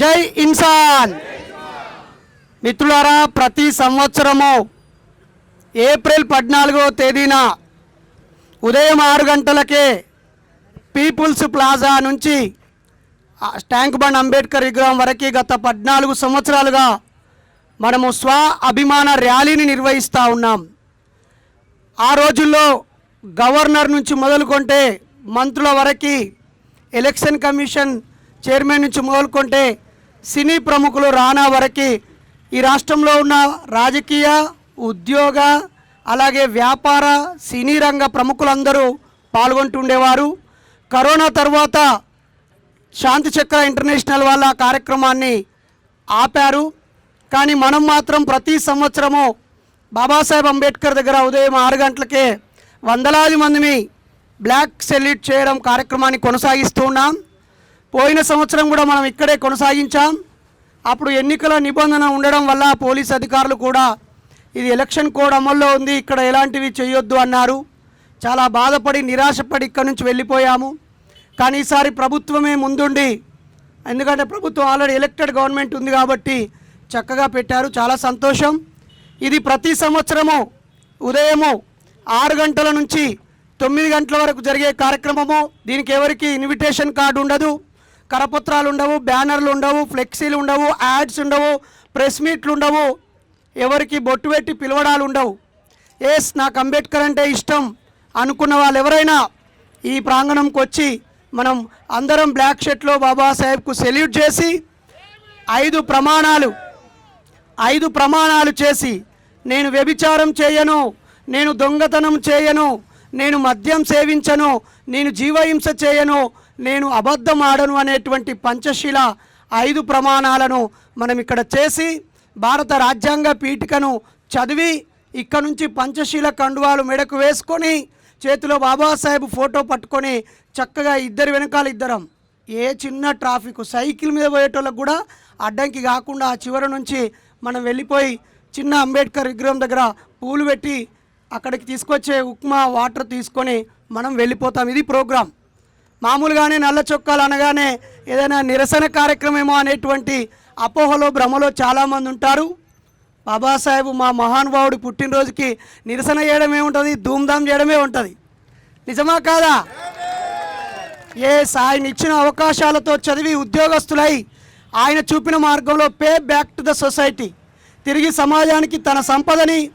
జై ఇన్సాన్. మిత్రులారా ప్రతి సంవత్సరము ఏప్రిల్ పద్నాలుగో తేదీన ఉదయం ఆరు గంటలకే పీపుల్స్ ప్లాజా నుంచి ట్యాంక్ బండ్ అంబేద్కర్ విగ్రహం వరకు గత పద్నాలుగు సంవత్సరాలుగా మనము స్వ అభిమాన ర్యాలీని నిర్వహిస్తూ ఉన్నాం. ఆ రోజుల్లో గవర్నర్ నుంచి మొదలుకొంటే మంత్రుల వరకు ఎలక్షన్ కమిషన్ చైర్మన్ నుంచి మొదలుకొంటే సినీ ప్రముఖులు రానా వరకు ఈ రాష్ట్రంలో ఉన్న రాజకీయ ఉద్యోగ అలాగే వ్యాపార సినీ రంగ ప్రముఖులందరూ పాల్గొంటుండేవారు. కరోనా తర్వాత శాంతి చక్ర ఇంటర్నేషనల్ వాళ్ళ కార్యక్రమాన్ని ఆపారు. కానీ మనం మాత్రం ప్రతి సంవత్సరము బాబాసాహెబ్ అంబేద్కర్ దగ్గర ఉదయం ఆరు గంటలకే వందలాది మందిని బ్లాక్ సెల్యూట్ చేయడం కార్యక్రమాన్ని కొనసాగిస్తూ ఉన్నాం. పోయిన సంవత్సరం కూడా మనం ఇక్కడే కొనసాగించాం. అప్పుడు ఎన్నికల నిబంధన ఉండడం వల్ల పోలీస్ అధికారులు కూడా ఇది ఎలక్షన్ కోడ్ అమల్లో ఉంది ఇక్కడ ఎలాంటివి చేయొద్దు అన్నారు. చాలా బాధపడి నిరాశపడి ఇక్కడ నుంచి వెళ్ళిపోయాము. కానీ ఈసారి ప్రభుత్వమే ముందుండి ఎందుకంటే ప్రభుత్వం ఆల్రెడీ ఎలక్టెడ్ గవర్నమెంట్ ఉంది కాబట్టి చక్కగా పెట్టారు. చాలా సంతోషం. ఇది ప్రతి సంవత్సరము ఉదయము ఆరు గంటల నుంచి తొమ్మిది గంటల వరకు జరిగే కార్యక్రమము. దీనికి ఎవరికి ఇన్విటేషన్ కార్డు ఉండదు. కరపత్రాలు ఉండవు బ్యానర్లు ఉండవు ఫ్లెక్సీలు ఉండవు యాడ్స్ ఉండవు ప్రెస్ మీట్లు ఉండవు ఎవరికి బొట్టు పెట్టి పిలవడాలు ఉండవు ఎస్ నాకు అంబేద్కర్ అంటే ఇష్టం అనుకున్న వాళ్ళు ఎవరైనా ఈ ప్రాంగణంకి వచ్చి మనం అందరం బ్లాక్ షర్ట్లో బాబాసాహెబ్కు సెల్యూట్ చేసి ఐదు ప్రమాణాలు ఐదు ప్రమాణాలు చేసి నేను వ్యభిచారం చేయను నేను దొంగతనం చేయను నేను మద్యం సేవించను నేను జీవహింస చేయను నేను అబద్ధం ఆడను అనేటువంటి పంచశీల ఐదు ప్రమాణాలను మనం ఇక్కడ చేసి భారత రాజ్యాంగ పీఠికను చదివి ఇక్కడ నుంచి పంచశీల కండువాలు మెడకు వేసుకొని చేతిలో బాబాసాహెబ్ ఫోటో పట్టుకొని చక్కగా ఇద్దరు వెనకాల ఇద్దరం. ఏ చిన్న ట్రాఫిక్ సైకిల్ మీద పోయేటోళ్ళకు కూడా అడ్డంకి కాకుండా ఆ చివరి నుంచి మనం వెళ్ళిపోయి చిన్న అంబేద్కర్ విగ్రహం దగ్గర పూలు పెట్టి అక్కడికి తీసుకొచ్చే ఉప్మా వాటర్ తీసుకొని మనం వెళ్ళిపోతాం. ఇది ప్రోగ్రాం. మామూలుగానే నల్ల చొక్కాలు అనగానే ఏదైనా నిరసన కార్యక్రమేమో అనేటువంటి అపోహలో భ్రమలో చాలామంది ఉంటారు. బాబాసాహెబ్ మా మహానుభావుడి పుట్టినరోజుకి నిరసన చేయడమే ఉంటుంది ధూమ్ధామ్ చేయడమే ఉంటుంది. నిజమా కాదా? ఏ ఆయన ఇచ్చిన అవకాశాలతో చదివి ఉద్యోగస్తులై ఆయన చూపిన మార్గంలో pay back to the society. తిరిగి సమాజానికి తన సంపదని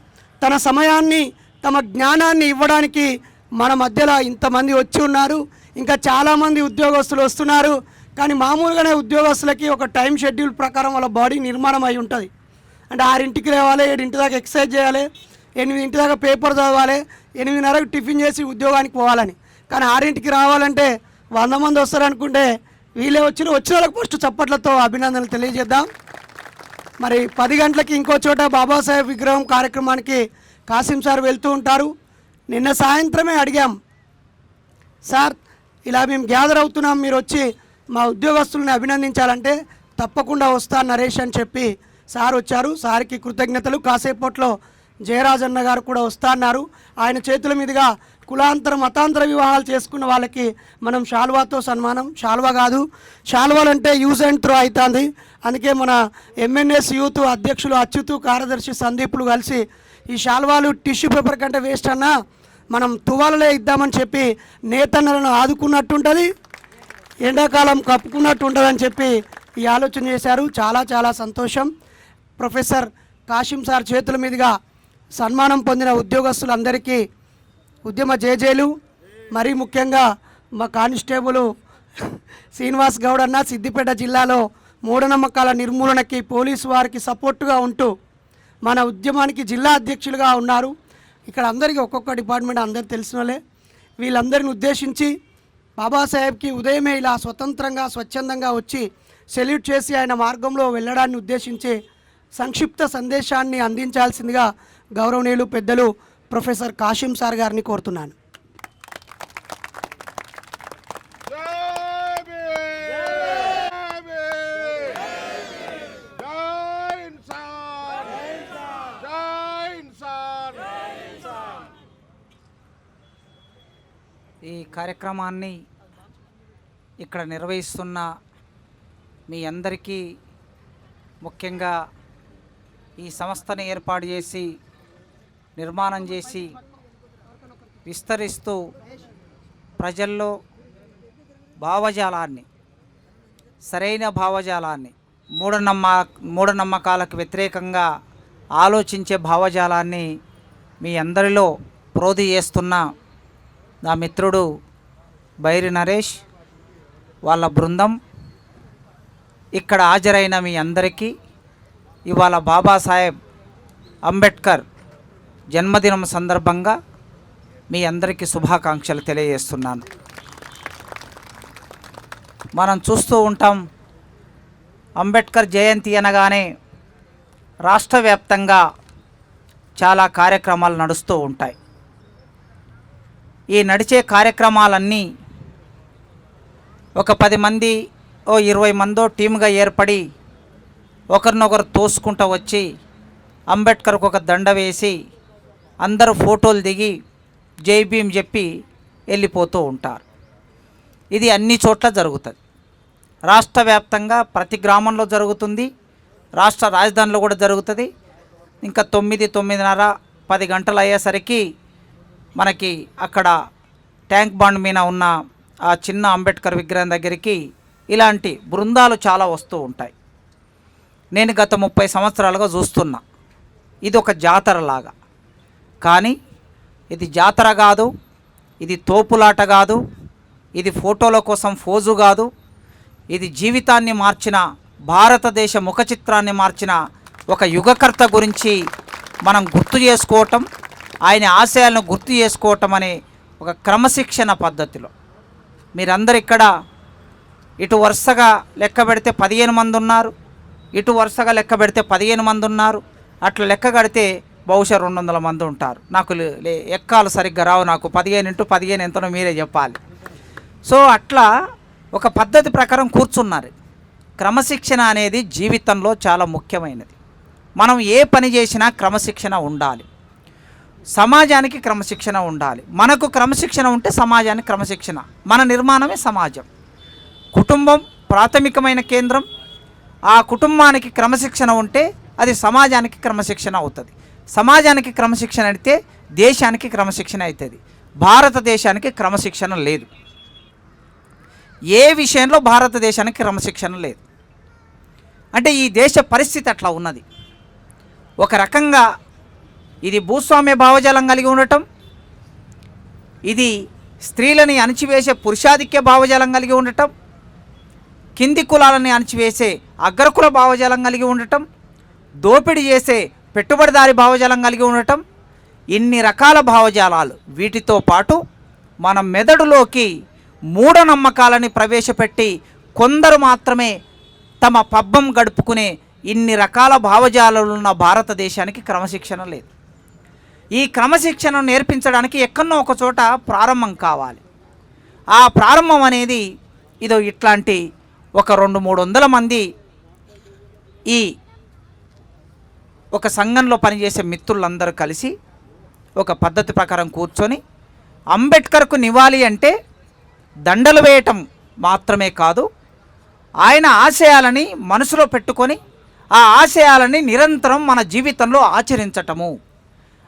తన సమయాన్ని తమ జ్ఞానాన్ని ఇవ్వడానికి మన మధ్యలో ఇంతమంది వచ్చి ఉన్నారు. ఇంకా చాలామంది ఉద్యోగస్తులు వస్తున్నారు. కానీ మామూలుగానే ఉద్యోగస్తులకి ఒక టైం షెడ్యూల్ ప్రకారం వాళ్ళ బాడీ నిర్మాణం అయి ఉంటుంది. అంటే ఆరింటికి లేవాలి ఏడింటి దాకా ఎక్సర్సైజ్ చేయాలి ఎనిమిదింటి దాకా పేపర్ చదవాలి ఎనిమిదిన్నరకు టిఫిన్ చేసి ఉద్యోగానికి పోవాలని. కానీ ఆరింటికి రావాలంటే వంద మంది వస్తారు అనుకుంటే వీళ్ళే వచ్చిన వచ్చిన వాళ్ళకి ఫస్ట్ చప్పట్లతో అభినందనలు తెలియజేద్దాం. మరి పది గంటలకి ఇంకో చోట బాబాసాహెబ్ విగ్రహం కార్యక్రమానికి కాసిం సార్ వెళ్తూ ఉంటారు. నిన్న సాయంత్రమే అడిగాం సార్ ఇలా మేము గ్యాదర్ అవుతున్నాం. మీరు వచ్చి మా ఉద్యోగస్తుల్ని అభినందించాలంటే తప్పకుండా వస్తా నరేష్ అని చెప్పి సార్ వచ్చారు. సార్కి కృతజ్ఞతలు. కాసేపట్లో జయరాజన్న గారు కూడా వస్తా అన్నారు. ఆయన చేతుల మీదుగా కులాంతర మతాంతర వివాహాలు చేసుకున్న వాళ్ళకి మనం షాల్వాతో సన్మానం. షాల్వా కాదు షాల్వాలు అంటే యూజ్ అండ్ త్రో అవుతుంది అందుకే మన ఎంఎన్ఎస్ యూత్ అధ్యక్షులు అచ్యుతు కార్యదర్శి సందీపులు కలిసి ఈ షాల్వాలు టిష్యూ పేపర్ కంటే వేస్ట్ అన్నా మనం తువాలలే ఇద్దామని చెప్పి నేతన్నలను ఆదుకున్నట్టుంటుంది ఎండాకాలం కప్పుకున్నట్టుంటుందని చెప్పి ఈ ఆలోచన చేశారు. చాలా చాలా సంతోషం. ప్రొఫెసర్ కాశిం సార్ చేతుల మీదుగా సన్మానం పొందిన ఉద్యోగస్తులందరికీ ఉద్యమ జేజేలు మరీ ముఖ్యంగా మా కానిస్టేబుల్ శ్రీనివాస్ గౌడ్ అన్న సిద్దిపేట జిల్లాలో మూఢనమ్మకాల నిర్మూలనకి పోలీసు వారికి సపోర్టుగా ఉంటూ మన ఉద్యమానికి జిల్లా అధ్యక్షులుగా ఉన్నారు. ఇక్కడ అందరికీ ఒక్కొక్క డిపార్ట్మెంట్ అందరు తెలిసిన వాళ్ళే. వీళ్ళందరిని ఉద్దేశించి బాబాసాహెబ్కి ఉదయమే ఇలా స్వతంత్రంగా స్వచ్ఛందంగా వచ్చి సెల్యూట్ చేసి ఆయన మార్గంలో వెళ్ళడాన్ని ఉద్దేశించి సంక్షిప్త సందేశాన్ని అందించాల్సిందిగా గౌరవనీయులు పెద్దలు ప్రొఫెసర్ కాశిం సార్ గారిని కోరుతున్నాను జై భీమ్! జై ఇన్సాన్! జై ఇన్సాన్! ఈ కార్యక్రమాన్ని ఇక్కడ నిర్వహిస్తున్న మీ అందరికీ ముఖ్యంగా ఈ సంస్థను ఏర్పాటు చేసి నిర్మాణం చేసి విస్తరిస్తూ ప్రజల్లో భావజాలాన్ని సరైన భావజాలాన్ని మూఢనమ్మ మూఢనమ్మకాలకు వ్యతిరేకంగా ఆలోచించే భావజాలాన్ని మీ అందరిలో ప్రోధి చేస్తున్న నా మిత్రుడు బైరి నరేష్ వాళ్ళ బృందం. ఇక్కడ హాజరైన మీ అందరికీ ఇవాళ బాబాసాహెబ్ అంబేద్కర్ జన్మదినం సందర్భంగా మీ అందరికీ శుభాకాంక్షలు తెలియజేస్తున్నాను. మనం చూస్తూ ఉంటాం అంబేద్కర్ జయంతి అనగానే రాష్ట్ర వ్యాప్తంగా చాలా కార్యక్రమాలు నడుస్తూ ఉంటాయి. ఈ నడిచే కార్యక్రమాలన్నీ ఒక పది మంది ఓ ఇరవై మందో టీముగా ఏర్పడి ఒకరినొకరు తోసుకుంటూ వచ్చి అంబేద్కర్కు ఒక దండ వేసి అందరూ ఫోటోలు దిగి జై భీమ్ చెప్పి వెళ్ళిపోతూ ఉంటారు. ఇది అన్ని చోట్ల జరుగుతుంది. రాష్ట్ర వ్యాప్తంగా ప్రతి గ్రామంలో జరుగుతుంది. రాష్ట్ర రాజధానిలో కూడా జరుగుతుంది. ఇంకా తొమ్మిది తొమ్మిదిన్నర పది గంటలు అయ్యేసరికి మనకి అక్కడ ట్యాంక్ బండ్ మీద ఉన్న ఆ చిన్న అంబేద్కర్ విగ్రహం దగ్గరికి ఇలాంటి బృందాలు చాలా వస్తూ ఉంటాయి. నేను గత ముప్పై సంవత్సరాలుగా చూస్తున్నా. ఇది ఒక జాతర లాగా కానీ ఇది జాతర కాదు ఇది తోపులాట కాదు ఇది ఫోటోల కోసం ఫోజు కాదు ఇది జీవితాన్ని మార్చిన భారతదేశ ముఖ చిత్రాన్ని మార్చిన ఒక యుగకర్త గురించి మనం గుర్తు చేసుకోవటం ఆయన ఆశయాలను గుర్తు చేసుకోవటం అనే ఒక క్రమశిక్షణ పద్ధతిలో. మీరందరు ఇక్కడ ఇటు వరుసగా లెక్క పెడితే పదిహేను మంది ఉన్నారు ఇటు వరుసగా లెక్క పెడితే పదిహేను మంది ఉన్నారు అట్లా లెక్క కడితే బహుశా రెండు వందల మంది ఉంటారు. నాకు ఎక్కాలు సరిగ్గా రావు నాకు. పదిహేను ఇంటూ పదిహేను ఎంతనో మీరే చెప్పాలి. సో అట్లా ఒక పద్ధతి ప్రకారం కూర్చున్నారు. క్రమశిక్షణ అనేది జీవితంలో చాలా ముఖ్యమైనది. మనం ఏ పని చేసినా క్రమశిక్షణ ఉండాలి. సమాజానికి క్రమశిక్షణ ఉండాలి. మనకు క్రమశిక్షణ ఉంటే సమాజానికి క్రమశిక్షణ. మన నిర్మాణమే సమాజం. కుటుంబం ప్రాథమికమైన కేంద్రం. ఆ కుటుంబానికి క్రమశిక్షణ ఉంటే అది సమాజానికి క్రమశిక్షణ అవుతుంది. సమాజానికి క్రమశిక్షణ అయితే దేశానికి క్రమశిక్షణ అవుతుంది. భారతదేశానికి క్రమశిక్షణ లేదు. ఏ విషయంలో భారతదేశానికి క్రమశిక్షణ లేదు? అంటే ఈ దేశ పరిస్థితి అట్లా ఉన్నది. ఒక రకంగా ఇది భూస్వామ్య భావజాలం కలిగి ఉండటం. ఇది స్త్రీలని అణిచివేసే పురుషాధిక్య భావజాలం కలిగి ఉండటం. కింది కులాలని అణిచివేసే అగ్రకుల భావజాలం కలిగి ఉండటం. దోపిడీ చేసే పెట్టుబడిదారి భావజాలం కలిగి ఉండటం. ఇన్ని రకాల భావజాలాలు వీటితో పాటు మన మెదడులోకి మూఢనమ్మకాలని ప్రవేశపెట్టి కొందరు మాత్రమే తమ పబ్బం గడుపుకునే ఇన్ని రకాల భావజాలాలున్న భారతదేశానికి క్రమశిక్షణ లేదు. ఈ క్రమశిక్షణను నేర్పించడానికి ఎక్కడో ఒక చోట ప్రారంభం కావాలి. ఆ ప్రారంభం అనేది ఇదో ఇట్లాంటి ఒక రెండు మూడు వందల మంది ఈ ఒక సంఘంలో పనిచేసే మిత్రులందరూ కలిసి ఒక పద్ధతి ప్రకారం కూర్చొని అంబేద్కర్కు నివాళి అంటే దండలు వేయటం మాత్రమే కాదు ఆయన ఆశయాలని మనసులో పెట్టుకొని ఆ ఆశయాలని నిరంతరం మన జీవితంలో ఆచరించటము.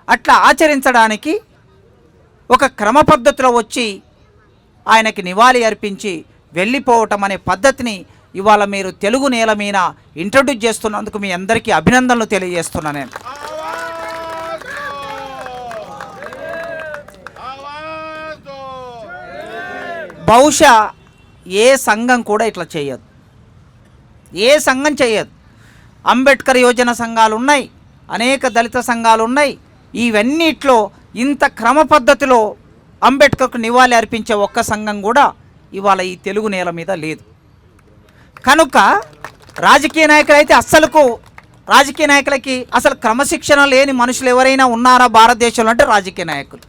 అట్లా ఆచరించడానికి ఒక క్రమ పద్ధతిలో వచ్చి ఆయనకి నివాళి అర్పించి వెళ్ళిపోవటం అనే పద్ధతిని ఇవాళ మీరు తెలుగు నేల మీద ఇంట్రడ్యూస్ చేస్తున్నందుకు మీ అందరికీ అభినందనలు తెలియజేస్తున్నా నేను. బహుశా ఏ సంఘం కూడా ఇట్లా చేయదు. ఏ సంఘం చేయదు. అంబేద్కర్ యోజన సంఘాలు ఉన్నాయి అనేక దళిత సంఘాలు ఉన్నాయి ఇవన్నిట్లో ఇంత క్రమ పద్ధతిలో అంబేద్కర్కు నివాళి అర్పించే ఒక్క సంఘం కూడా ఇవాళ ఈ తెలుగు నేల మీద లేదు. కనుక రాజకీయ నాయకులు అయితే అస్సలకు రాజకీయ నాయకులకి అసలు క్రమశిక్షణ లేని మనుషులు ఎవరైనా ఉన్నారా భారతదేశంలో అంటే రాజకీయ నాయకులు.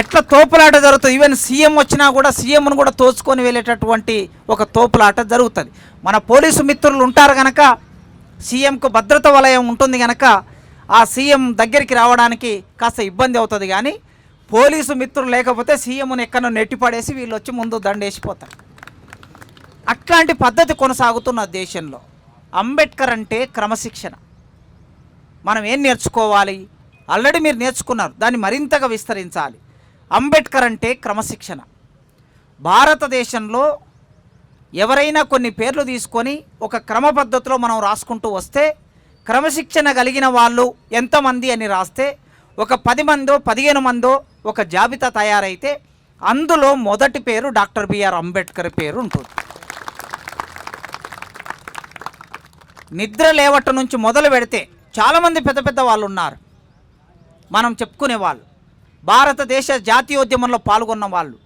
ఎట్లా తోపులాట జరుగుతుంది? ఈవెన్ సీఎం వచ్చినా కూడా సీఎంను కూడా తోచుకొని వెళ్ళేటటువంటి ఒక తోపులాట జరుగుతుంది. మన పోలీసు మిత్రులు ఉంటారు కనుక సీఎంకు భద్రత వలయం ఉంటుంది కనుక ఆ సీఎం దగ్గరికి రావడానికి కాస్త ఇబ్బంది అవుతుంది కానీ పోలీసు మిత్రులు లేకపోతే సీఎంను ఎక్కడో నెట్టిపడేసి వీళ్ళు వచ్చి ముందు దండేసిపోతారు. అట్లాంటి పద్ధతి కొనసాగుతున్న దేశంలో అంబేద్కర్ అంటే క్రమశిక్షణ. మనం ఏం నేర్చుకోవాలి? ఆల్రెడీ మీరు నేర్చుకున్నారు దాన్ని మరింతగా విస్తరించాలి. అంబేద్కర్ అంటే క్రమశిక్షణ. భారతదేశంలో ఎవరైనా కొన్ని పేర్లు తీసుకొని ఒక క్రమ పద్ధతిలో మనం రాసుకుంటూ వస్తే క్రమశిక్షణ కలిగిన వాళ్ళు ఎంతమంది అని రాస్తే ఒక పది మందో పదిహేను మందో ఒక జాబితా తయారైతే అందులో మొదటి పేరు డాక్టర్ బిఆర్ అంబేద్కర్ పేరు ఉంటుంది. నిద్ర లేవట నుంచి మొదలు పెడితే చాలామంది పెద్ద పెద్ద వాళ్ళు ఉన్నారు. మనం చెప్పుకునే వాళ్ళు. భారతదేశ జాతీయోద్యమంలో పాల్గొన్న వాళ్ళు.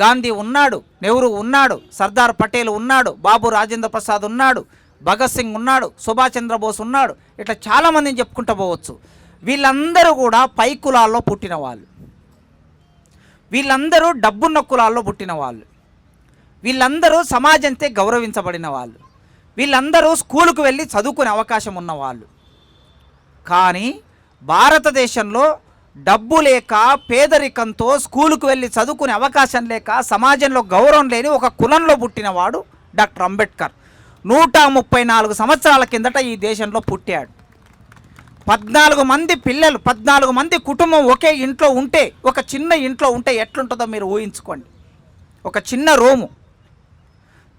గాంధీ ఉన్నాడు నెహ్రూ ఉన్నాడు సర్దార్ పటేల్ ఉన్నాడు బాబు రాజేంద్ర ప్రసాద్ ఉన్నాడు భగత్ సింగ్ ఉన్నాడు సుభాష్ చంద్రబోస్ ఉన్నాడు ఇట్లా చాలామందిని చెప్పుకుంటూ పోవచ్చు. వీళ్ళందరూ కూడా పై కులాల్లో పుట్టిన వాళ్ళు. వీళ్ళందరూ డబ్బున్న కులాల్లో పుట్టిన వాళ్ళు. వీళ్ళందరూ సమాజంతో గౌరవించబడిన వాళ్ళు. వీళ్ళందరూ స్కూలుకు వెళ్ళి చదువుకునే అవకాశం ఉన్నవాళ్ళు కానీ భారతదేశంలో డబ్బు లేక పేదరికంతో స్కూలుకు వెళ్ళి చదువుకునే అవకాశం లేక సమాజంలో గౌరవం లేని ఒక కులంలో పుట్టినవాడు డాక్టర్ అంబేద్కర్. నూట ముప్పై నాలుగు సంవత్సరాల కిందట ఈ దేశంలో పుట్టాడు. పద్నాలుగు మంది పిల్లలు పద్నాలుగు మంది కుటుంబం ఒకే ఇంట్లో ఉంటే ఒక చిన్న ఇంట్లో ఉంటే ఎట్లుంటుందో మీరు ఊహించుకోండి. ఒక చిన్న రూము.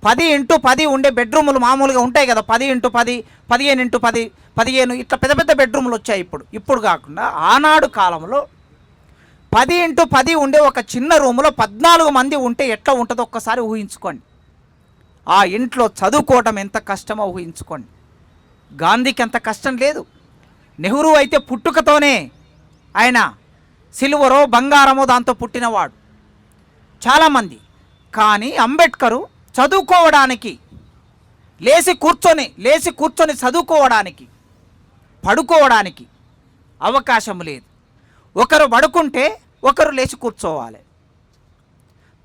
పది ఇంటూ పది ఉండే బెడ్రూములు మామూలుగా ఉంటాయి కదా పది ఇంటూ పది పదిహేను ఇంటూ పది పదిహేను ఇట్లా పెద్ద పెద్ద బెడ్రూములు వచ్చాయి ఇప్పుడు. ఇప్పుడు కాకుండా ఆనాడు కాలంలో పది ఇంటూ పది ఉండే ఒక చిన్న రూములో పద్నాలుగు మంది ఉంటే ఎట్లా ఉంటుందో ఒక్కసారి ఊహించుకోండి. ఆ ఇంట్లో చదువుకోవటం ఎంత కష్టమో ఊహించుకోండి. గాంధీకి అంత కష్టం లేదు. నెహ్రూ అయితే పుట్టుకతోనే ఆయన సిల్వరో బంగారమో దాంతో పుట్టినవాడు. చాలామంది. కానీ అంబేద్కరు చదువుకోవడానికి లేచి కూర్చొని లేచి కూర్చొని చదువుకోవడానికి పడుకోవడానికి అవకాశం లేదు. ఒకరు పడుకుంటే ఒకరు లేచి కూర్చోవాలి.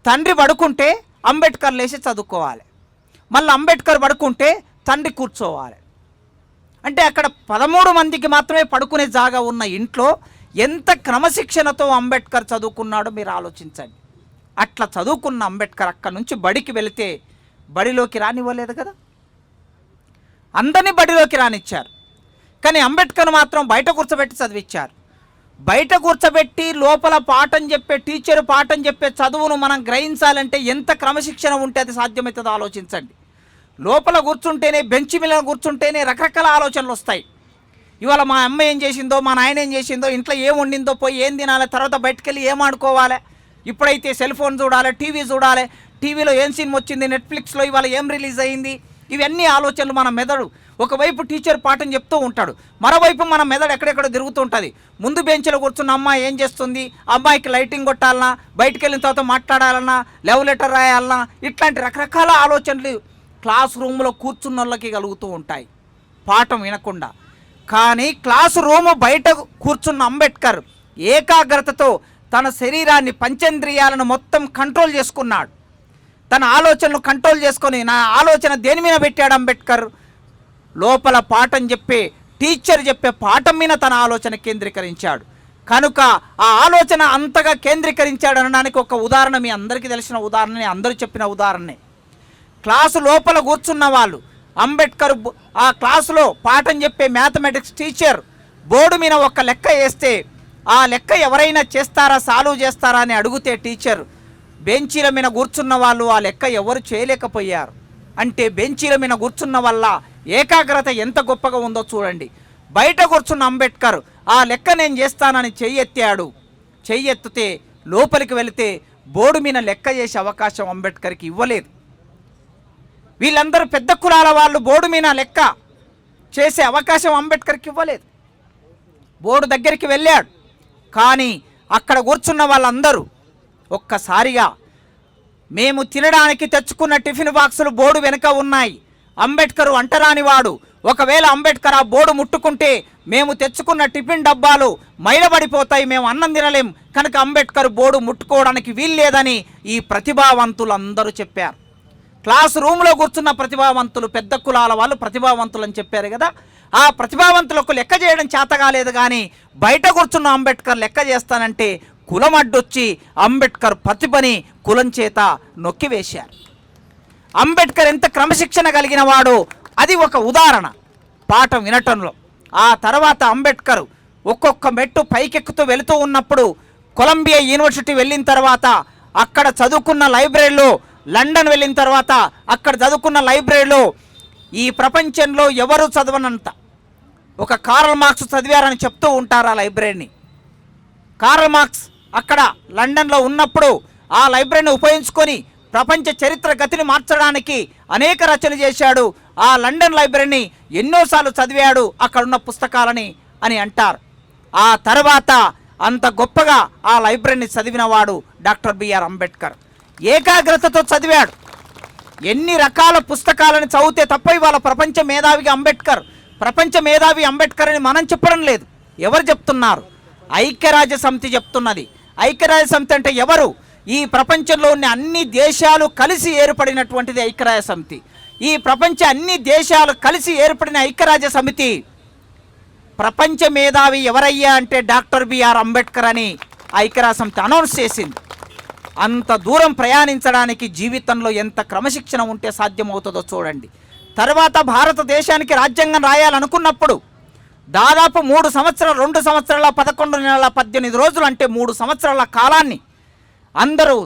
తండ్రి పడుకుంటే అంబేద్కర్ లేచి చదువుకోవాలి. మళ్ళీ అంబేద్కర్ పడుకుంటే తండ్రి కూర్చోవాలి. అంటే అక్కడ పదమూడు మందికి మాత్రమే పడుకునే జాగా ఉన్న ఇంట్లో ఎంత క్రమశిక్షణతో అంబేద్కర్ చదువుకున్నాడో మీరు ఆలోచించండి. అట్లా చదువుకున్న అంబేద్కర్ అక్కడ నుంచి బడికి వెళితే బడిలోకి రానివ్వలేదు కదా? అందరినీ బడిలోకి రానిచ్చారు. కానీ అంబేద్కర్ మాత్రం బయట కూర్చోబెట్టి చదివించారు బయట కూర్చోబెట్టి లోపల పాఠం చెప్పే టీచర్ పాఠం చెప్పే చదువును మనం గ్రహించాలంటే ఎంత క్రమశిక్షణ ఉంటే అది సాధ్యమవుతుందో ఆలోచించండి. లోపల కూర్చుంటేనే బెంచ్ మీద కూర్చుంటేనే రకరకాల ఆలోచనలు వస్తాయి. ఇవాళ మా అమ్మ ఏం చేసిందో మా నాయన ఏం చేసిందో ఇంట్లో ఏం వండిందో పోయి ఏం తినాలి తర్వాత బయటకు వెళ్ళి ఏం ఆడుకోవాలి? ఇప్పుడైతే సెల్ ఫోన్ చూడాలి టీవీ చూడాలి టీవీలో ఏం సినిమా వచ్చింది నెట్ఫ్లిక్స్లో ఇవాళ ఏం రిలీజ్ అయింది? ఇవన్నీ ఆలోచనలు మన మెదడు. ఒకవైపు టీచర్ పాఠం చెప్తూ ఉంటాడు మరోవైపు మన మెదడు ఎక్కడెక్కడ తిరుగుతూ ఉంటుంది. ముందు బెంచ్లో కూర్చున్న అమ్మాయి ఏం చేస్తుంది? అమ్మాయికి లైటింగ్ కొట్టాలన్నా బయటికి వెళ్ళిన తర్వాత మాట్లాడాలన్నా లవ్ లెటర్ రాయాలన్నా ఇట్లాంటి రకరకాల ఆలోచనలు క్లాస్ రూమ్లో కూర్చున్న వాళ్ళకి కలుగుతూ ఉంటాయి. పాఠం వినకుండా. కానీ క్లాస్ రూము బయట కూర్చున్న అంబేద్కర్ ఏకాగ్రతతో తన శరీరాన్ని పంచేంద్రియాలను మొత్తం కంట్రోల్ చేసుకున్నాడు. తన ఆలోచనలు కంట్రోల్ చేసుకొని నా ఆలోచన దేని మీద పెట్టాడు అంబేద్కర్? లోపల పాఠం చెప్పే టీచర్ చెప్పే పాఠం మీద తన ఆలోచన కేంద్రీకరించాడు. కనుక ఆ ఆలోచన అంతగా కేంద్రీకరించాడు అనడానికి ఒక ఉదాహరణ మీ అందరికీ తెలిసిన ఉదాహరణని అందరూ చెప్పిన ఉదాహరణే. క్లాసు లోపల కూర్చున్న వాళ్ళు అంబేద్కర్ ఆ క్లాసులో పాఠం చెప్పే మ్యాథమెటిక్స్ టీచర్ బోర్డు మీద ఒక లెక్క వేస్తే ఆ లెక్క ఎవరైనా చేస్తారా సాల్వ్ చేస్తారా అని అడిగితే టీచర్ బెంచీల మీద కూర్చున్న వాళ్ళు ఆ లెక్క ఎవరు చేయలేకపోయారు. అంటే బెంచీల మీద కూర్చున్న వల్ల ఏకాగ్రత ఎంత గొప్పగా ఉందో చూడండి. బయట కూర్చున్న అంబేద్కర్ ఆ లెక్క నేను చేస్తానని చెయ్యెత్తాడు. చెయ్యెత్తితే లోపలికి వెళితే బోర్డు మీద లెక్క చేసే అవకాశం అంబేద్కర్కి ఇవ్వలేదు. వీళ్ళందరూ పెద్ద కులాల వాళ్ళు బోర్డు మీద లెక్క చేసే అవకాశం అంబేద్కర్కి ఇవ్వలేదు. బోర్డు దగ్గరికి వెళ్ళాడు. కానీ అక్కడ కూర్చున్న వాళ్ళందరూ ఒక్కసారిగా మేము తినడానికి తెచ్చుకున్న టిఫిన్ బాక్సులు బోర్డు వెనుక ఉన్నాయి. అంబేద్కర్ అంటరానివాడు. ఒకవేళ అంబేద్కర్ ఆ బోర్డు ముట్టుకుంటే మేము తెచ్చుకున్న టిఫిన్ డబ్బాలు మైలబడిపోతాయి. మేము అన్నం తినలేం. కనుక అంబేద్కర్ బోర్డు ముట్టుకోవడానికి వీల్లేదని ఈ ప్రతిభావంతులందరూ చెప్పారు. క్లాస్ రూమ్లో కూర్చున్న ప్రతిభావంతులు పెద్ద కులాల వాళ్ళు ప్రతిభావంతులు అని చెప్పారు కదా. ఆ ప్రతిభావంతులకు లెక్క చేయడం చేత కాలేదు కానీ బయట కూర్చున్న అంబేద్కర్ లెక్క చేస్తానంటే కులం అడ్డొచ్చి అంబేద్కర్ ప్రతిభని కులం చేత నొక్కివేశారు అంబేద్కర్ ఎంత క్రమశిక్షణ కలిగిన వాడు అది ఒక ఉదాహరణ. పాఠం వినటంలో. ఆ తర్వాత అంబేద్కర్ ఒక్కొక్క మెట్టు పైకెక్కుతూ వెళుతూ ఉన్నప్పుడు కొలంబియా యూనివర్సిటీ వెళ్ళిన తర్వాత అక్కడ చదువుకున్న లైబ్రరీలో లండన్ వెళ్ళిన తర్వాత అక్కడ చదువుకున్న లైబ్రరీలో ఈ ప్రపంచంలో ఎవరు చదవనంత. ఒక కార్ల్ మార్క్స్ చదివారని చెప్తూ ఉంటారు ఆ లైబ్రరీని. కార్ల్ మార్క్స్ అక్కడ లండన్లో ఉన్నప్పుడు ఆ లైబ్రరీని ఉపయోగించుకొని ప్రపంచ చరిత్ర గతిని మార్చడానికి అనేక రచనలు చేశాడు. ఆ లండన్ లైబ్రరీని ఎన్నోసార్లు చదివాడు. అక్కడ ఉన్న పుస్తకాలని అని అంటారు. ఆ తర్వాత అంత గొప్పగా ఆ లైబ్రరీని చదివినవాడు డాక్టర్ బిఆర్ అంబేద్కర్. ఏకాగ్రతతో చదివాడు. ఎన్ని రకాల పుస్తకాలను చదివితే తప్ప ఇవాళ ప్రపంచ మేధావిగా అంబేద్కర్ ప్రపంచ మేధావి అంబేద్కర్ అని మనం చెప్పడం లేదు. ఎవరు చెప్తున్నారు? ఐక్యరాజ్య సమితి చెప్తున్నది. ఐక్యరాజ్య సమితి అంటే ఎవరు? ఈ ప్రపంచంలో ఉన్న అన్ని దేశాలు కలిసి ఏర్పడినటువంటిది ఐక్యరాజ్య సమితి. ఈ ప్రపంచ అన్ని దేశాలు కలిసి ఏర్పడిన ఐక్యరాజ్య సమితి ప్రపంచ మేధావి ఎవరయ్యా అంటే డాక్టర్ బిఆర్ అంబేద్కర్ అని ఐక్యరాజ్య సమితి అనౌన్స్ చేసింది. అంత దూరం ప్రయాణించడానికి జీవితంలో ఎంత క్రమశిక్షణ ఉంటే సాధ్యమవుతుందో చూడండి. తర్వాత భారతదేశానికి రాజ్యాంగం రాయాలనుకున్నప్పుడు దాదాపు మూడు సంవత్సరాలు రెండు సంవత్సరాల పదకొండు నెలల పద్దెనిమిది రోజులు అంటే మూడు సంవత్సరాల కాలాన్ని అందరూ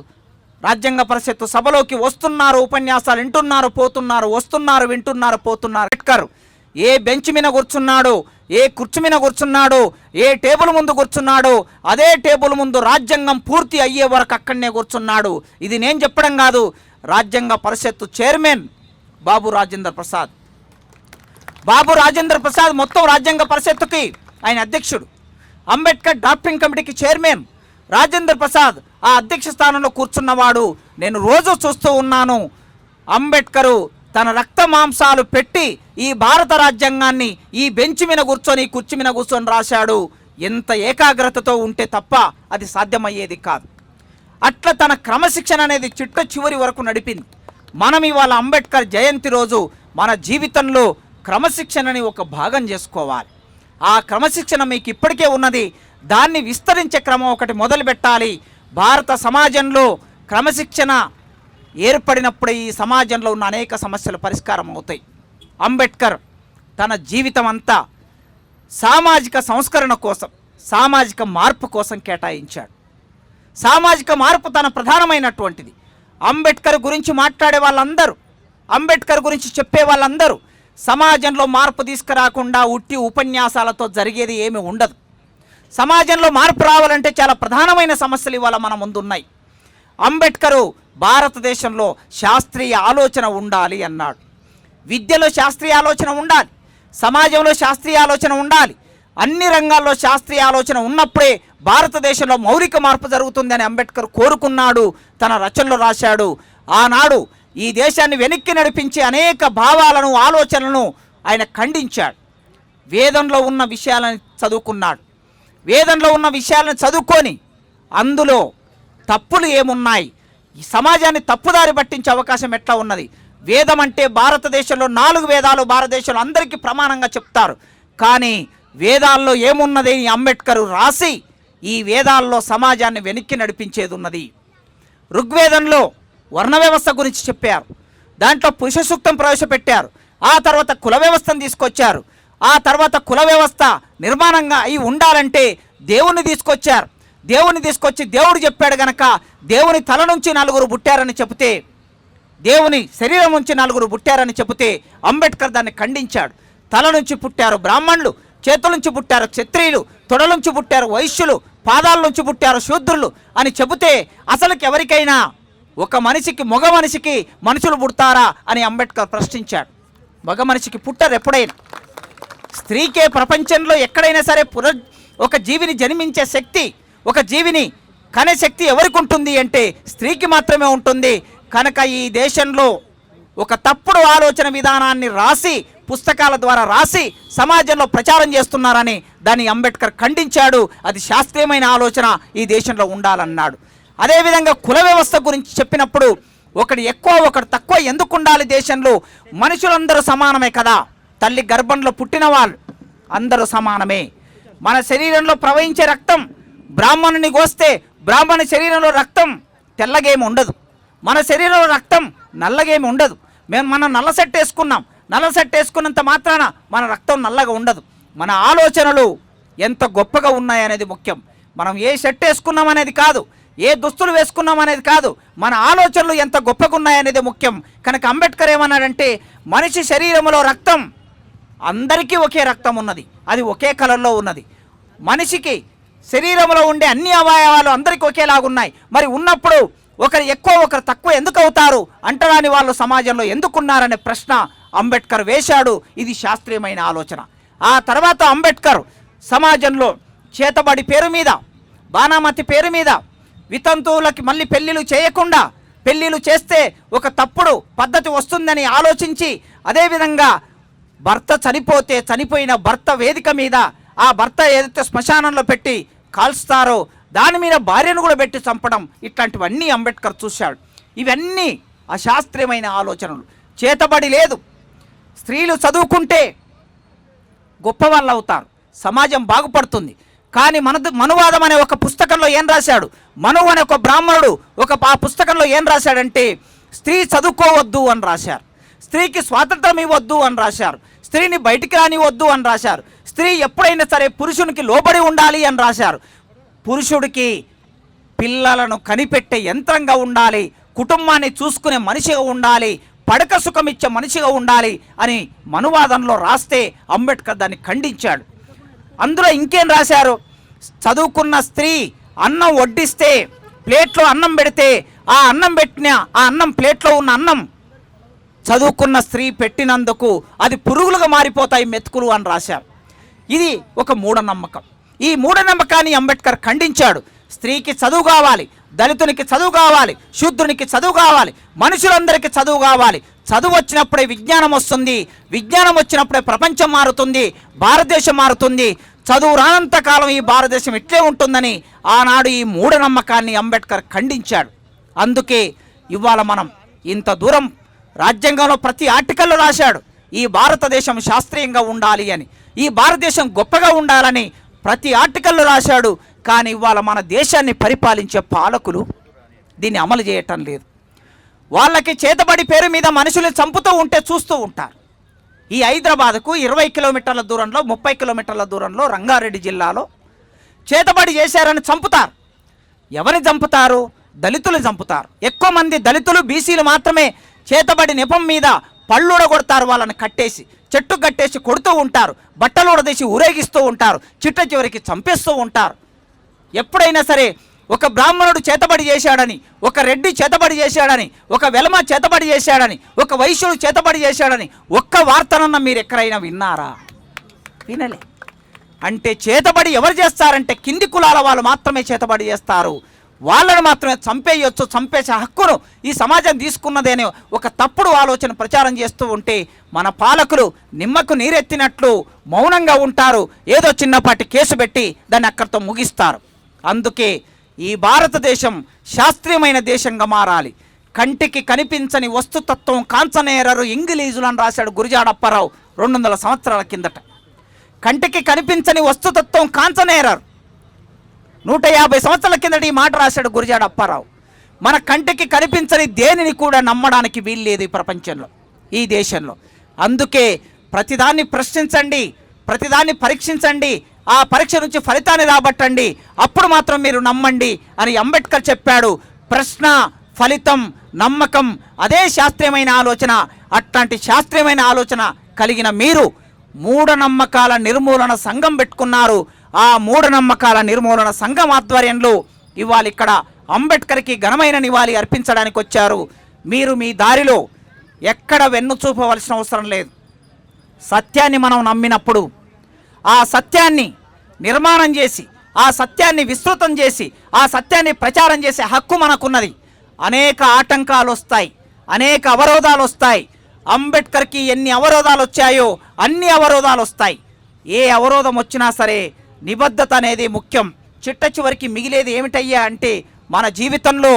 రాజ్యాంగ పరిషత్తు సభలోకి వస్తున్నారు ఉపన్యాసాలు వింటున్నారు పోతున్నారు వస్తున్నారు వింటున్నారు పోతున్నారు. అంబేద్కర్ ఏ బెంచ్ మీద కూర్చున్నాడు ఏ కుర్చీ మీద కూర్చున్నాడు ఏ టేబుల్ ముందు కూర్చున్నాడు అదే టేబుల్ ముందు రాజ్యాంగం పూర్తి అయ్యే వరకు అక్కడనే కూర్చున్నాడు. ఇది నేను చెప్పడం కాదు రాజ్యాంగ పరిషత్తు చైర్మన్ బాబు రాజేంద్ర ప్రసాద్. బాబు రాజేంద్ర ప్రసాద్ మొత్తం రాజ్యాంగ పరిషత్తుకి ఆయన అధ్యక్షుడు. అంబేద్కర్ డాక్టరింగ్ కమిటీకి చైర్మన్ రాజేంద్ర ప్రసాద్ ఆ అధ్యక్ష స్థానంలో కూర్చున్నవాడు. నేను రోజు చూస్తూ ఉన్నాను. అంబేద్కరు తన రక్త మాంసాలు పెట్టి ఈ భారత రాజ్యాంగాన్ని ఈ బెంచ్ మీద కూర్చొని కుర్చీ మీద కూర్చొని రాశాడు. ఎంత ఏకాగ్రతతో ఉంటే తప్ప అది సాధ్యమయ్యేది కాదు. అట్లా తన క్రమశిక్షణ అనేది చిట్ట చివరి వరకు నడిపింది. మనం ఇవాళ అంబేద్కర్ జయంతి రోజు మన జీవితంలో క్రమశిక్షణని ఒక భాగం చేసుకోవాలి. ఆ క్రమశిక్షణ మీకు ఇప్పటికే ఉన్నది. దాన్ని విస్తరించే క్రమం ఒకటి మొదలు పెట్టాలి. భారత సమాజంలో క్రమశిక్షణ ఏర్పడినప్పుడే ఈ సమాజంలో ఉన్న అనేక సమస్యలు పరిష్కారం అవుతాయి. అంబేద్కర్ తన జీవితం అంతా సామాజిక సంస్కరణ కోసం సామాజిక మార్పు కోసం కేటాయించాడు. సామాజిక మార్పు తన ప్రధానమైనటువంటిది. అంబేద్కర్ గురించి మాట్లాడే వాళ్ళందరూ అంబేద్కర్ గురించి చెప్పే వాళ్ళందరూ సమాజంలో మార్పు తీసుకురాకుండా ఉట్టి ఉపన్యాసాలతో జరిగేది ఏమీ ఉండదు. సమాజంలో మార్పు రావాలంటే చాలా ప్రధానమైన సమస్యలు ఇవాళ మన ముందున్నాయి. అంబేద్కరు భారతదేశంలో శాస్త్రీయ ఆలోచన ఉండాలి అన్నాడు. విద్యలో శాస్త్రీయ ఆలోచన ఉండాలి. సమాజంలో శాస్త్రీయ ఆలోచన ఉండాలి. అన్ని రంగాల్లో శాస్త్రీయ ఆలోచన ఉన్నప్పుడే భారతదేశంలో మౌలిక మార్పు జరుగుతుందని అంబేద్కర్ కోరుకున్నాడు తన రచనలు రాశాడు. ఆనాడు ఈ దేశాన్ని వెనక్కి నడిపించే అనేక భావాలను ఆలోచనలను ఆయన ఖండించాడు. వేదంలో ఉన్న విషయాలను చదువుకున్నాడు. వేదంలో ఉన్న విషయాలను చదువుకొని అందులో తప్పులు ఏమున్నాయి? ఈ సమాజాన్ని తప్పుదారి పట్టించే అవకాశం ఎట్లా ఉన్నది? వేదం అంటే భారతదేశంలో నాలుగు వేదాలు భారతదేశంలో అందరికీ ప్రమాణంగా చెప్తారు. కానీ వేదాల్లో ఏమున్నది? అని అంబేద్కర్ రాసి ఈ వేదాల్లో సమాజాన్ని వెనక్కి నడిపించేది ఉన్నది. ఋగ్వేదంలో వర్ణ వ్యవస్థ గురించి చెప్పారు. దాంట్లో పురుష సూక్తం ప్రవేశపెట్టారు. ఆ తర్వాత కుల వ్యవస్థను తీసుకొచ్చారు. ఆ తర్వాత కుల వ్యవస్థ నిర్మాణంగా అయి ఉండాలంటే దేవుణ్ణి తీసుకొచ్చారు. దేవుని తీసుకొచ్చి దేవుడు చెప్పాడు గనక దేవుని తల నుంచి నలుగురు పుట్టారని చెబితే దేవుని శరీరం నుంచి నలుగురు పుట్టారని చెబితే అంబేద్కర్ దాన్ని ఖండించాడు. తల నుంచి పుట్టారు బ్రాహ్మణులు చేతుల నుంచి పుట్టారు క్షత్రియులు తొడ నుంచి పుట్టారు వైశ్యులు పాదాల నుంచి పుట్టారు శూద్రులు అని చెబితే అసలుకి ఎవరికైనా ఒక మనిషికి మగ మనిషికి మనుషులు పుడతారా అని అంబేద్కర్ ప్రశ్నించాడు. మగ మనిషికి పుట్టరు ఎప్పుడైనా. స్త్రీకే ప్రపంచంలో ఎక్కడైనా సరే పుర ఒక జీవిని జన్మించే శక్తి ఒక జీవిని కనే శక్తి ఎవరికి ఉంటుంది అంటే స్త్రీకి మాత్రమే ఉంటుంది. కనుక ఈ దేశంలో ఒక తప్పుడు ఆలోచన విధానాన్ని రాసి పుస్తకాల ద్వారా రాసి సమాజంలో ప్రచారం చేస్తున్నారని దాన్ని అంబేద్కర్ ఖండించాడు. అది శాస్త్రీయమైన ఆలోచన ఈ దేశంలో ఉండాలన్నాడు. అదేవిధంగా కుల వ్యవస్థ గురించి చెప్పినప్పుడు ఒకటి ఎక్కువ ఒకటి తక్కువ ఎందుకు ఉండాలి దేశంలో? మనుషులందరూ సమానమే కదా. తల్లి గర్భంలో పుట్టిన వాళ్ళు అందరూ సమానమే. మన శరీరంలో ప్రవహించే రక్తం బ్రాహ్మణుని కోస్తే బ్రాహ్మణ శరీరంలో రక్తం తెల్లగేమి ఉండదు. మన శరీరంలో రక్తం నల్లగేమి ఉండదు. మేము మనం నల్ల సెట్ వేసుకున్నాం. నల్ల సెట్ వేసుకున్నంత మాత్రాన మన రక్తం నల్లగా ఉండదు. మన ఆలోచనలు ఎంత గొప్పగా ఉన్నాయనేది ముఖ్యం. మనం ఏ షర్ట్ వేసుకున్నాం అనేది కాదు. ఏ దుస్తులు వేసుకున్నాం అనేది కాదు మన ఆలోచనలు ఎంత గొప్పగున్నాయనేది ముఖ్యం. కనుక అంబేద్కర్ ఏమన్నాడంటే మనిషి శరీరంలో రక్తం అందరికీ ఒకే రక్తం ఉన్నది. అది ఒకే కలర్లో ఉన్నది. మనిషికి శరీరంలో ఉండే అన్ని అవయవాలు అందరికీ ఒకేలాగున్నాయి. మరి ఉన్నప్పుడు ఒకరు ఎక్కువ ఒకరు తక్కువ ఎందుకు అవుతారు అంటరాని వాళ్ళు సమాజంలో ఎందుకున్నారనే ప్రశ్న అంబేద్కర్ వేశాడు. ఇది శాస్త్రీయమైన ఆలోచన. ఆ తర్వాత అంబేద్కర్ సమాజంలో చేతబడి పేరు మీద బాణామతి పేరు మీద వితంతువులకి మళ్ళీ పెళ్ళిళ్ళు చేయకుండా పెళ్ళిళ్ళు చేస్తే ఒక తప్పుడు పద్ధతి వస్తుందని ఆలోచించి అదేవిధంగా భర్త చనిపోతే చనిపోయిన భర్త వేదిక మీద ఆ భర్త ఏదైతే శ్మశానంలో పెట్టి కాల్స్తారో దాని మీద భార్యను కూడా పెట్టి చంపడం ఇట్లాంటివన్నీ అంబేద్కర్ చూశాడు. ఇవన్నీ అశాస్త్రీయమైన ఆలోచనలు. చేతబడి లేదు. స్త్రీలు చదువుకుంటే గొప్పవాళ్ళు అవుతారు. సమాజం బాగుపడుతుంది. కానీ మన మనువాదం అనే ఒక పుస్తకంలో ఏం రాశాడు? మనువు అనే ఒక బ్రాహ్మణుడు ఒక ఆ పుస్తకంలో ఏం రాశాడంటే స్త్రీ చదువుకోవద్దు అని రాశారు. స్త్రీకి స్వాతంత్రం ఇవ్వద్దు అని రాశారు. స్త్రీని బయటికి రానివద్దు అని రాశారు. స్త్రీ ఎప్పుడైనా సరే పురుషునికి లోబడి ఉండాలి అని రాశారు. పురుషుడికి పిల్లలను కనిపెట్టే యంత్రంగా ఉండాలి కుటుంబాన్ని చూసుకునే మనిషిగా ఉండాలి పడక సుఖమిచ్చే మనిషిగా ఉండాలి అని మనువాదంలో రాస్తే అంబేద్కర్ దాన్ని ఖండించాడు. అందులో ఇంకేం రాశారు? చదువుకున్న స్త్రీ అన్నం వడ్డిస్తే ప్లేట్లో అన్నం పెడితే ఆ అన్నం పెట్టిన ఆ అన్నం ప్లేట్లో ఉన్న అన్నం చదువుకున్న స్త్రీ పెట్టినందుకు అది పురుగులుగా మారిపోతాయి మెతుకులు అని రాశారు. ఇది ఒక మూఢనమ్మకం. ఈ మూఢనమ్మకాన్ని అంబేద్కర్ ఖండించాడు. స్త్రీకి చదువు కావాలి దళితునికి చదువు కావాలి శూద్రునికి చదువు కావాలి మనుషులందరికీ చదువు కావాలి. చదువు వచ్చినప్పుడే విజ్ఞానం వస్తుంది విజ్ఞానం వచ్చినప్పుడే ప్రపంచం మారుతుంది భారతదేశం మారుతుంది. చదువు రానంత కాలం ఈ భారతదేశం ఇట్లే ఉంటుందని ఆనాడు ఈ మూఢనమ్మకాన్ని అంబేద్కర్ ఖండించాడు. అందుకే ఇవాళ మనం ఇంత దూరం రాజ్యాంగంలో ప్రతి ఆర్టికల్లో రాశాడు ఈ భారతదేశం శాస్త్రీయంగా ఉండాలి అని. ఈ భారతదేశం గొప్పగా ఉండాలని ప్రతి ఆర్టికల్లో రాశాడు కానీ ఇవాళ మన దేశాన్ని పరిపాలించే పాలకులు దీన్ని అమలు చేయటం లేదు. వాళ్ళకి చేతబడి పేరు మీద మనుషులు చంపుతూ ఉంటే చూస్తూ ఉంటారు. ఈ హైదరాబాద్కు ఇరవై కిలోమీటర్ల దూరంలో ముప్పై కిలోమీటర్ల దూరంలో రంగారెడ్డి జిల్లాలో చేతబడి చేశారని చంపుతారు. ఎవరిని చంపుతారు? దళితులు చంపుతారు. ఎక్కువ మంది దళితులు బీసీలు మాత్రమే చేతబడి నిపం మీద పళ్ళుడ కొడతారు వాళ్ళని కట్టేసి చెట్టు కట్టేసి కొడుతూ ఉంటారు. బట్టలు ఉడదీసి ఊరేగిస్తూ ఉంటారు. చిట్ట చివరికి చంపేస్తూ ఉంటారు. ఎప్పుడైనా సరే ఒక బ్రాహ్మణుడు చేతబడి చేశాడని ఒక రెడ్డి చేతబడి చేశాడని ఒక వెలమ చేతబడి చేశాడని ఒక వైశ్యుడు చేతబడి చేశాడని ఒక్క వార్తనన్న మీరు ఎక్కడైనా విన్నారా? వినలే. అంటే చేతబడి ఎవరు చేస్తారంటే కింది కులాల వాళ్ళు మాత్రమే చేతబడి చేస్తారు. వాళ్ళను మాత్రమే చంపేయొచ్చు చంపేసే హక్కును ఈ సమాజం తీసుకున్నదేనే ఒక తప్పుడు ఆలోచన ప్రచారం చేస్తూ ఉంటే మన పాలకులు నిమ్మకు నీరెత్తినట్లు మౌనంగా ఉంటారు. ఏదో చిన్నపాటి కేసు పెట్టి దాన్ని అక్కడితో ముగిస్తారు. అందుకే ఈ భారతదేశం శాస్త్రీయమైన దేశంగా మారాలి. కంటికి కనిపించని వస్తుతత్వం కాంచనేరరు ఇంగ్లీజులు అని రాశాడు గురిజాడ అప్పారావు రెండు వందల సంవత్సరాల కిందట. కంటికి కనిపించని వస్తుతత్వం కాంచనేరరు. నూట యాభై సంవత్సరాల కిందట ఈ మాట రాశాడు గురిజాడ అప్పారావు. మన కంటికి కనిపించని దేనిని కూడా నమ్మడానికి వీల్లేదు ఈ ప్రపంచంలో ఈ దేశంలో. అందుకే ప్రతిదాన్ని ప్రశ్నించండి ప్రతిదాన్ని పరీక్షించండి ఆ పరీక్ష నుంచి ఫలితాన్ని రాబట్టండి. అప్పుడు మాత్రం మీరు నమ్మండి అని అంబేద్కర్ చెప్పాడు. ప్రశ్న ఫలితం నమ్మకం అదే శాస్త్రీయమైన ఆలోచన. అట్లాంటి శాస్త్రీయమైన ఆలోచన కలిగిన మీరు మూఢనమ్మకాల నిర్మూలన సంఘం పెట్టుకున్నారు. ఆ మూఢనమ్మకాల నిర్మూలన సంఘం ఆధ్వర్యంలో ఇవాళ ఇక్కడ అంబేద్కర్కి ఘనమైన నివాళి అర్పించడానికి వచ్చారు. మీరు మీ దారిలో ఎక్కడ వెన్ను చూపవలసిన అవసరం లేదు. సత్యాన్ని మనం నమ్మినప్పుడు ఆ సత్యాన్ని నిర్మాణం చేసి ఆ సత్యాన్ని విస్తృతం చేసి ఆ సత్యాన్ని ప్రచారం చేసే హక్కు మనకున్నది. అనేక ఆటంకాలు వస్తాయి అనేక అవరోధాలు వస్తాయి అంబేద్కర్కి ఎన్ని అవరోధాలు వచ్చాయో అన్ని అవరోధాలు వస్తాయి ఏ అవరోధం వచ్చినా సరే నిబద్ధత అనేది ముఖ్యం. చిట్ట చివరికి మిగిలేది ఏమిటయ్యా అంటే మన జీవితంలో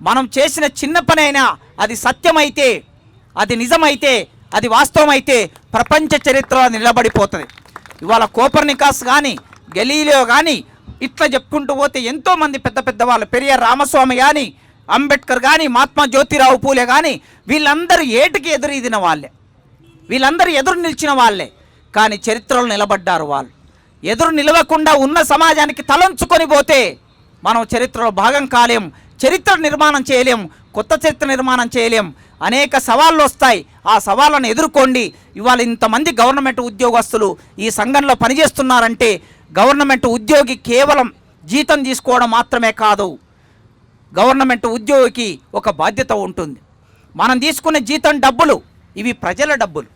మనం చేసిన చిన్న పనైనా అది సత్యమైతే అది నిజమైతే అది వాస్తవమైతే ప్రపంచ చరిత్ర నిలబడిపోతుంది. ఇవాళ కోపర్నికాస్ కానీ గలీలియో కానీ ఇట్లా చెప్పుకుంటూ పోతే ఎంతోమంది పెద్ద పెద్ద వాళ్ళు పెరియార్ రామస్వామి కానీ అంబేద్కర్ కానీ మహాత్మా జ్యోతిరావు పూలే కానీ వీళ్ళందరూ ఏటికి ఎదురీదిన వాళ్ళే. వీళ్ళందరూ ఎదురు నిలిచిన వాళ్ళే. కానీ చరిత్రలో నిలబడ్డారు వాళ్ళు. ఎదురు నిలవకుండా ఉన్న సమాజానికి తలంచుకొని పోతే మనం చరిత్రలో భాగం కాలేం చరిత్ర నిర్మాణం చేయలేం కొత్త చరిత్ర నిర్మాణం చేయలేం. అనేక సవాళ్ళు వస్తాయి. ఆ సవాళ్ళను ఎదుర్కోండి. ఇవాళ ఇంతమంది గవర్నమెంట్ ఉద్యోగస్తులు ఈ సంఘంలో పనిచేస్తున్నారంటే గవర్నమెంట్ ఉద్యోగి కేవలం జీతం తీసుకోవడం మాత్రమే కాదు గవర్నమెంట్ ఉద్యోగికి ఒక బాధ్యత ఉంటుంది. మనం తీసుకునే జీతం డబ్బులు ఇవి ప్రజల డబ్బులు.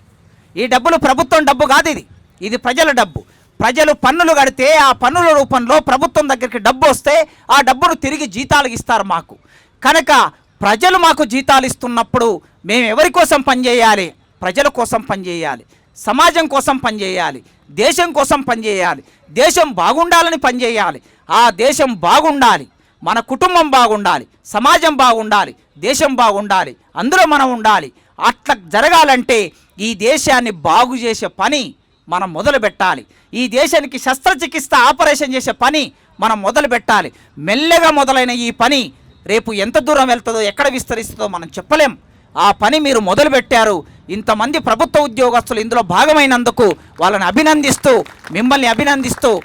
ఈ డబ్బులు ప్రభుత్వం డబ్బు కాదు ఇది. ఇది ప్రజల డబ్బు. ప్రజలు పన్నులు కడితే ఆ పన్నుల రూపంలో ప్రభుత్వం దగ్గరికి డబ్బు వస్తే ఆ డబ్బును తిరిగి జీతాలు ఇస్తారు మాకు. కనుక ప్రజలు మాకు జీతాలు ఇస్తున్నప్పుడు మేము ఎవరి కోసం పనిచేయాలి? ప్రజల కోసం పనిచేయాలి. సమాజం కోసం పనిచేయాలి దేశం కోసం పనిచేయాలి దేశం బాగుండాలని పనిచేయాలి. ఆ దేశం బాగుండాలి మన కుటుంబం బాగుండాలి సమాజం బాగుండాలి దేశం బాగుండాలి అందులో మనం ఉండాలి. అట్లా జరగాలంటే ఈ దేశాన్ని బాగు చేసే పని మనం మొదలు పెట్టాలి. ఈ దేశానికి శస్త్రచికిత్స ఆపరేషన్ చేసే పని మనం మొదలు పెట్టాలి. మెల్లగా మొదలైన ఈ పని రేపు ఎంత దూరం వెళ్తుందో ఎక్కడ విస్తరిస్తుందో మనం చెప్పలేం. ఆ పని మీరు మొదలు పెట్టారు ఇంతమంది ప్రభుత్వ ఉద్యోగస్తులు ఇందులో భాగమైనందుకు వాళ్ళని అభినందిస్తూ మిమ్మల్ని అభినందిస్తూ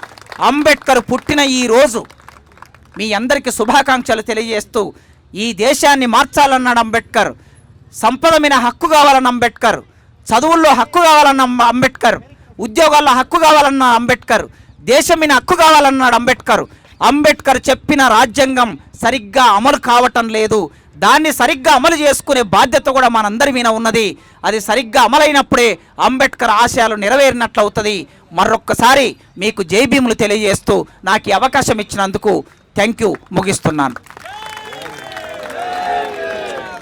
అంబేద్కర్ పుట్టిన ఈ రోజు మీ అందరికీ శుభాకాంక్షలు తెలియజేస్తూ ఈ దేశాన్ని మార్చాలన్నాడు అంబేద్కర్. సంపద మీద హక్కు కావాలన్న అంబేద్కర్. చదువుల్లో హక్కు కావాలన్న అంబేద్కర్. ఉద్యోగాల్లో హక్కు కావాలన్న అంబేద్కర్. దేశం మీద హక్కు కావాలన్నాడు అంబేద్కర్. అంబేద్కర్ చెప్పిన రాజ్యాంగం సరిగ్గా అమలు కావటం లేదు. దాన్ని సరిగ్గా అమలు చేసుకునే బాధ్యత కూడా మనందరి మీద ఉన్నది. అది సరిగ్గా అమలైనప్పుడే అంబేద్కర్ ఆశయాలు నెరవేరినట్లు అవుతుంది మరొక్కసారి మీకు జైభీములు తెలియజేస్తూ నాకు ఈ అవకాశం ఇచ్చినందుకు థ్యాంక్ యూ ముగిస్తున్నాను.